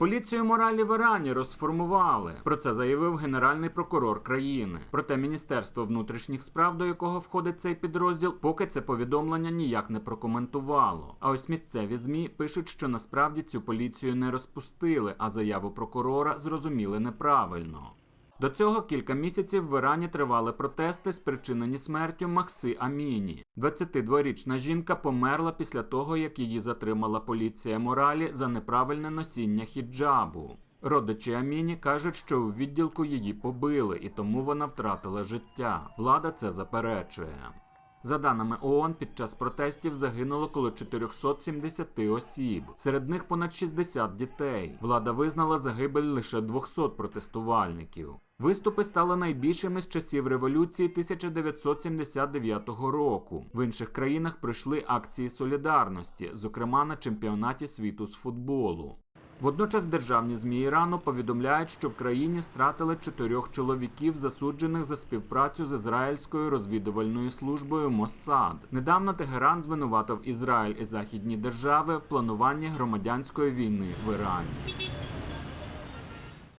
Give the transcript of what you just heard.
Поліцію моралі в Ірані розформували. Про це заявив генеральний прокурор країни. Проте Міністерство внутрішніх справ, до якого входить цей підрозділ, поки це повідомлення ніяк не прокоментувало. А ось місцеві змі пишуть, що насправді цю поліцію не розпустили, а заяву прокурора зрозуміли неправильно. До цього кілька місяців в Ірані тривали протести, спричинені смертю Махси Аміні. 22-річна жінка померла після того, як її затримала поліція моралі за неправильне носіння хіджабу. Родичі Аміні кажуть, що у відділку її побили, і тому вона втратила життя. Влада це заперечує. За даними ООН, під час протестів загинуло коло 470 осіб. Серед них понад 60 дітей. Влада визнала загибель лише 200 протестувальників. Виступи стали найбільшими з часів революції 1979 року. В інших країнах пройшли акції солідарності, зокрема на чемпіонаті світу з футболу. Водночас державні ЗМІ Ірану повідомляють, що в країні стратили чотирьох чоловіків, засуджених за співпрацю з ізраїльською розвідувальною службою Моссад. Недавно Тегеран звинуватив Ізраїль і західні держави в плануванні громадянської війни в Ірані.